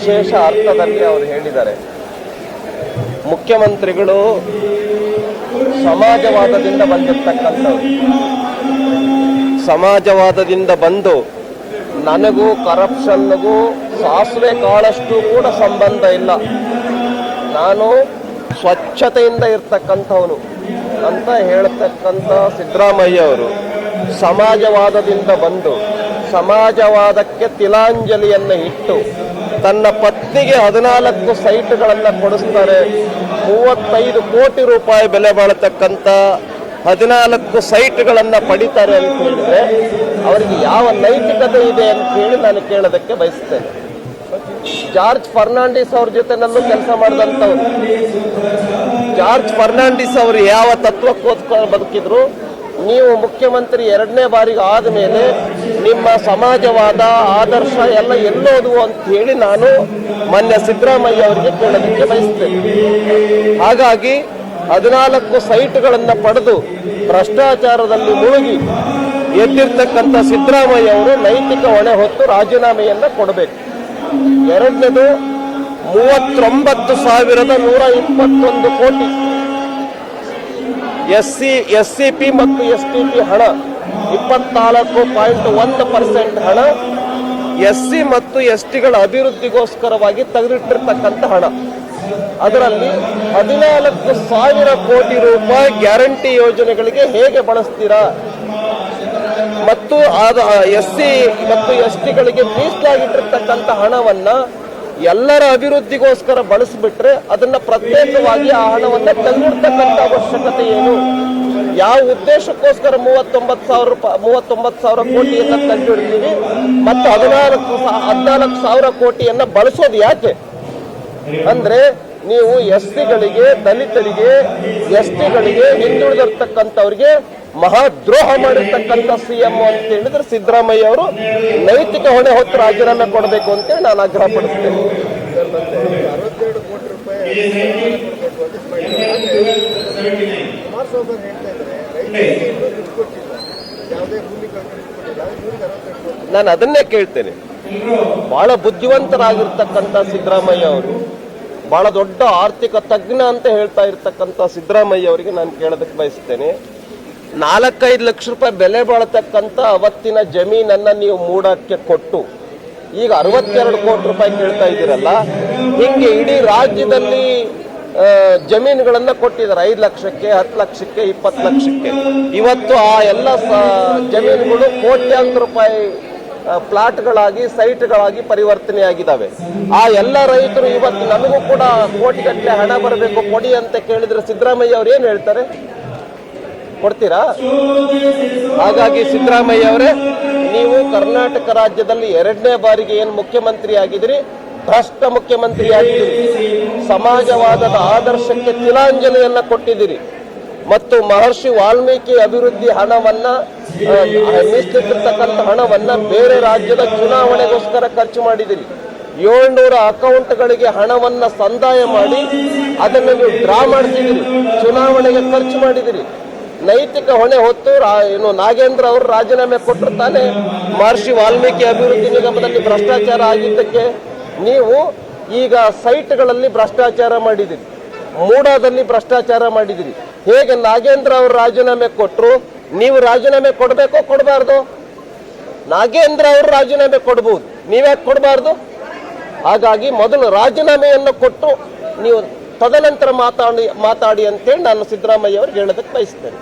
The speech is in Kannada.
ವಿಶೇಷ ಅರ್ಥದಲ್ಲಿ ಅವರು ಹೇಳಿದ್ದಾರೆ. ಮುಖ್ಯಮಂತ್ರಿಗಳು ಸಮಾಜವಾದದಿಂದ ಬಂದಿರ್ತಕ್ಕಂಥ ಸಮಾಜವಾದದಿಂದ ಬಂದು ನನಗೂ ಕರಪ್ಷನ್ಗೂ ಸಾಸಿವೆ ಕಾಳಷ್ಟು ಕೂಡ ಸಂಬಂಧ ಇಲ್ಲ. ನಾನು ಸ್ವಚ್ಛತೆಯಿಂದ ಇರ್ತಕ್ಕಂಥವನು ಅಂತ ಹೇಳ್ತಕ್ಕಂಥ ಸಿದ್ದರಾಮಯ್ಯ ಅವರು ಸಮಾಜವಾದದಿಂದ ಬಂದು ಸಮಾಜವಾದಕ್ಕೆ ತಿಲಾಂಜಲಿಯನ್ನು ಇಟ್ಟು ತನ್ನ ಪತ್ನಿಗೆ ಹದಿನಾಲ್ಕು ಸೈಟ್ಗಳನ್ನು ಕೊಡಿಸ್ತಾರೆ. ಮೂವತ್ತೈದು ಕೋಟಿ ರೂಪಾಯಿ ಬೆಲೆ ಬಾಳತಕ್ಕಂಥ ಹದಿನಾಲ್ಕು ಸೈಟ್ಗಳನ್ನು ಪಡಿತಾರೆ ಅಂತ ಹೇಳಿದ್ರೆ ಅವರಿಗೆ ಯಾವ ನೈತಿಕತೆ ಇದೆ ಅಂತ ಹೇಳಿ ನಾನು ಕೇಳೋದಕ್ಕೆ ಬಯಸ್ತೇನೆ. ಜಾರ್ಜ್ ಫರ್ನಾಂಡಿಸ್ ಅವ್ರ ಜೊತೆ ನನ್ನ ಕೆಲಸ ಮಾಡಿದಂಥವ್ರು. ಜಾರ್ಜ್ ಫರ್ನಾಂಡಿಸ್ ಅವರು ಯಾವ ತತ್ವಕ್ಕೋಸ್ಕರ ಬದುಕಿದ್ರು? ನೀವು ಮುಖ್ಯಮಂತ್ರಿ ಎರಡನೇ ಬಾರಿಗೆ ಆದಮೇಲೆ ನಿಮ್ಮ ಸಮಾಜವಾದ ಆದರ್ಶ ಎಲ್ಲ ಎಲ್ಲೋದು ಅಂತ ಹೇಳಿ ನಾನು ಮಾನ್ಯ ಸಿದ್ದರಾಮಯ್ಯ ಅವರಿಗೆ ಕೇಳಲಿಕ್ಕೆ ಬಯಸ್ತೇನೆ. ಹಾಗಾಗಿ ಹದಿನಾಲ್ಕು ಸೈಟ್ಗಳನ್ನು ಪಡೆದು ಭ್ರಷ್ಟಾಚಾರದಲ್ಲಿ ಮುಳುಗಿ ಎದ್ದಿರ್ತಕ್ಕಂಥ ಸಿದ್ದರಾಮಯ್ಯ ಅವರು ನೈತಿಕ ಹೊಣೆ ಹೊತ್ತು ರಾಜೀನಾಮೆಯನ್ನು ಕೊಡಬೇಕು. ಎರಡನೇದು ಮೂವತ್ತೊಂಬತ್ತು ಸಾವಿರದ ನೂರ ಇಪ್ಪತ್ತೊಂದು ಕೋಟಿ. S C S C P ಮತ್ತು ಎಸ್ ಟಿ ಪಿ ಹಣ. ಇಪ್ಪತ್ನಾಲ್ಕು ಪಾಯಿಂಟ್ ಒಂದು ಪರ್ಸೆಂಟ್ ಹಣ. ಎಸ್ ಸಿ ಮತ್ತು ಎಸ್ ಟಿಗಳ ಅಭಿವೃದ್ಧಿಗೋಸ್ಕರವಾಗಿ ತೆಗೆದಿಟ್ಟಿರ್ತಕ್ಕಂಥ ಹಣ. ಅದರಲ್ಲಿ ಹದಿನಾಲ್ಕು ಸಾವಿರ ಕೋಟಿ ರೂಪಾಯಿ ಗ್ಯಾರಂಟಿ ಯೋಜನೆಗಳಿಗೆ ಹೇಗೆ ಬಳಸ್ತೀರಾ? ಮತ್ತು ಎಸ್ ಸಿ ಮತ್ತು ಎಸ್ ಟಿಗಳಿಗೆ ಮೀಸಲಾಗಿಟ್ಟಿರ್ತಕ್ಕಂಥ ಹಣವನ್ನ ಎಲ್ಲರ ಅಭಿವೃದ್ಧಿಗೋಸ್ಕರ ಬಳಸಿಬಿಟ್ರೆ ಅದನ್ನ ಪ್ರತ್ಯೇಕವಾಗಿ ಆ ಹಣವನ್ನ ತಂದಿರ್ತಕ್ಕಂಥ ಅವಶ್ಯಕತೆ ಏನು? ಯಾವ ಉದ್ದೇಶಕ್ಕೋಸ್ಕರ ಮೂವತ್ತೊಂಬತ್ತು ಸಾವಿರ ರೂಪಾಯಿ, ಮೂವತ್ತೊಂಬತ್ತು ಸಾವಿರ ಕೋಟಿಯನ್ನ ತಂದಿಡ್ತೀವಿ ಮತ್ತು ಹದಿನಾಲ್ಕು ಹದಿನಾಲ್ಕು ಸಾವಿರ ಕೋಟಿಯನ್ನ ಬಳಸೋದು ಯಾಕೆ? ಅಂದ್ರೆ ನೀವು ಎಸ್ ಟಿಗಳಿಗೆ ದಲಿತರಿಗೆ ಎಸ್ ಟಿಗಳಿಗೆ ಹಿಂದುಳಿದಿರ್ತಕ್ಕಂಥವ್ರಿಗೆ ಮಹಾದ್ರೋಹ ಮಾಡಿರ್ತಕ್ಕಂಥ ಸಿ ಎಂ ಅಂತ ಹೇಳಿದ್ರೆ ಸಿದ್ದರಾಮಯ್ಯ ಅವರು ನೈತಿಕ ಹೊಣೆ ಹೊತ್ತು ರಾಜೀನಾಮೆ ಕೊಡಬೇಕು ಅಂತೇಳಿ ನಾನು ಆಗ್ರಹ ಪಡಿಸ್ತೇನೆ. ನಾನು ಅದನ್ನೇ ಕೇಳ್ತೇನೆ. ಬಹಳ ಬುದ್ಧಿವಂತರಾಗಿರ್ತಕ್ಕಂಥ ಸಿದ್ದರಾಮಯ್ಯ ಅವರು ಬಹಳ ದೊಡ್ಡ ಆರ್ಥಿಕ ತಜ್ಞ ಅಂತ ಹೇಳ್ತಾ ಇರ್ತಕ್ಕಂಥ ಸಿದ್ದರಾಮಯ್ಯ ಅವರಿಗೆ ನಾನು ಕೇಳೋದಕ್ಕೆ ಬಯಸ್ತೇನೆ. ನಾಲ್ಕೈದು ಲಕ್ಷ ರೂಪಾಯಿ ಬೆಲೆ ಬಾಳತಕ್ಕಂಥ ಅವತ್ತಿನ ಜಮೀನನ್ನ ನೀವು ಮೂಡಕ್ಕೆ ಕೊಟ್ಟು, ಈಗ ಅರವತ್ತೆರಡು ಕೋಟಿ ರೂಪಾಯಿ ಕೇಳ್ತಾ ಇದ್ದೀರಲ್ಲ, ಹಿಂಗೆ ಇಡೀ ರಾಜ್ಯದಲ್ಲಿ ಜಮೀನುಗಳನ್ನು ಕೊಟ್ಟಿದ್ದಾರೆ. ಐದು ಲಕ್ಷಕ್ಕೆ, ಹತ್ತು ಲಕ್ಷಕ್ಕೆ, ಇಪ್ಪತ್ತು ಲಕ್ಷಕ್ಕೆ. ಇವತ್ತು ಆ ಎಲ್ಲ ಜಮೀನುಗಳು ಕೋಟ್ಯಾಂತರ ರೂಪಾಯಿ ಪ್ಲಾಟ್ಗಳಾಗಿ, ಸೈಟ್ಗಳಾಗಿ ಪರಿವರ್ತನೆಯಾಗಿದ್ದಾವೆ. ಆ ಎಲ್ಲ ರೈತರು ಇವತ್ತು ನಮಗೂ ಕೂಡ ಕೋಟಿಗಟ್ಟಲೆ ಹಣ ಬರಬೇಕು, ಕೊಡಿ ಅಂತ ಕೇಳಿದ್ರೆ ಸಿದ್ದರಾಮಯ್ಯ ಅವ್ರು ಏನು ಹೇಳ್ತಾರೆ? ಕೊಡ್ತೀರಾ? ಹಾಗಾಗಿ ಸಿದ್ದರಾಮಯ್ಯ ಅವರೇ, ನೀವು ಕರ್ನಾಟಕ ರಾಜ್ಯದಲ್ಲಿ ಎರಡನೇ ಬಾರಿಗೆ ಏನು ಮುಖ್ಯಮಂತ್ರಿ ಆಗಿದ್ರಿ ಭ್ರಷ್ಟ ಮುಖ್ಯಮಂತ್ರಿ ಆಗಿದ್ದೀರಿ. ಸಮಾಜವಾದದ ಆದರ್ಶಕ್ಕೆ ತಿಲಾಂಜಲಿಯನ್ನ ಕೊಟ್ಟಿದ್ದೀರಿ. ಮತ್ತು ಮಹರ್ಷಿ ವಾಲ್ಮೀಕಿ ಅಭಿವೃದ್ಧಿ ಹಣವನ್ನ ಮೀಸಲಿಟ್ಟಿರ್ತಕ್ಕಂಥ ಹಣವನ್ನ ಬೇರೆ ರಾಜ್ಯದ ಚುನಾವಣೆಗೋಸ್ಕರ ಖರ್ಚು ಮಾಡಿದಿರಿ. ಏಳ್ನೂರ ಅಕೌಂಟ್ಗಳಿಗೆ ಹಣವನ್ನ ಸಂದಾಯ ಮಾಡಿ, ಅದನ್ನು ನೀವು ಡ್ರಾ ಮಾಡಿಸಿದಿರಿ ಚುನಾವಣೆಗೆ ಖರ್ಚು ಮಾಡಿದಿರಿ. ನೈತಿಕ ಹೊಣೆ ಹೊತ್ತು ಏನು ನಾಗೇಂದ್ರ ಅವರು ರಾಜೀನಾಮೆ ಕೊಟ್ಟರು ತಾನೇ ಮಹರ್ಷಿ ವಾಲ್ಮೀಕಿ ಅಭಿವೃದ್ಧಿ ನಿಗಮದಲ್ಲಿ ಭ್ರಷ್ಟಾಚಾರ ಆಗಿದ್ದಕ್ಕೆ ನೀವು ಈಗ ಸೈಟ್ಗಳಲ್ಲಿ ಭ್ರಷ್ಟಾಚಾರ ಮಾಡಿದಿರಿ. ಮೂಡಾದಲ್ಲಿ ಭ್ರಷ್ಟಾಚಾರ ಮಾಡಿದಿರಿ. ಹೇಗೆ ನಾಗೇಂದ್ರ ಅವರು ರಾಜೀನಾಮೆ ಕೊಟ್ಟರು ನೀವು ರಾಜೀನಾಮೆ ಕೊಡಬೇಕೋ ಕೊಡಬಾರ್ದು? ನಾಗೇಂದ್ರ ಅವರು ರಾಜೀನಾಮೆ ಕೊಡಬಹುದು ನೀವ್ಯಾಕೆ ಕೊಡಬಾರ್ದು? ಹಾಗಾಗಿ ಮೊದಲು ರಾಜೀನಾಮೆಯನ್ನು ಕೊಟ್ಟು ನೀವು ತದನಂತರ ಮಾತಾಡಿ ಮಾತಾಡಿ ಅಂತೇಳಿ ನಾನು ಸಿದ್ದರಾಮಯ್ಯ ಅವ್ರಿಗೆ ಹೇಳೋದಕ್ಕೆ ಬಯಸ್ತೇನೆ.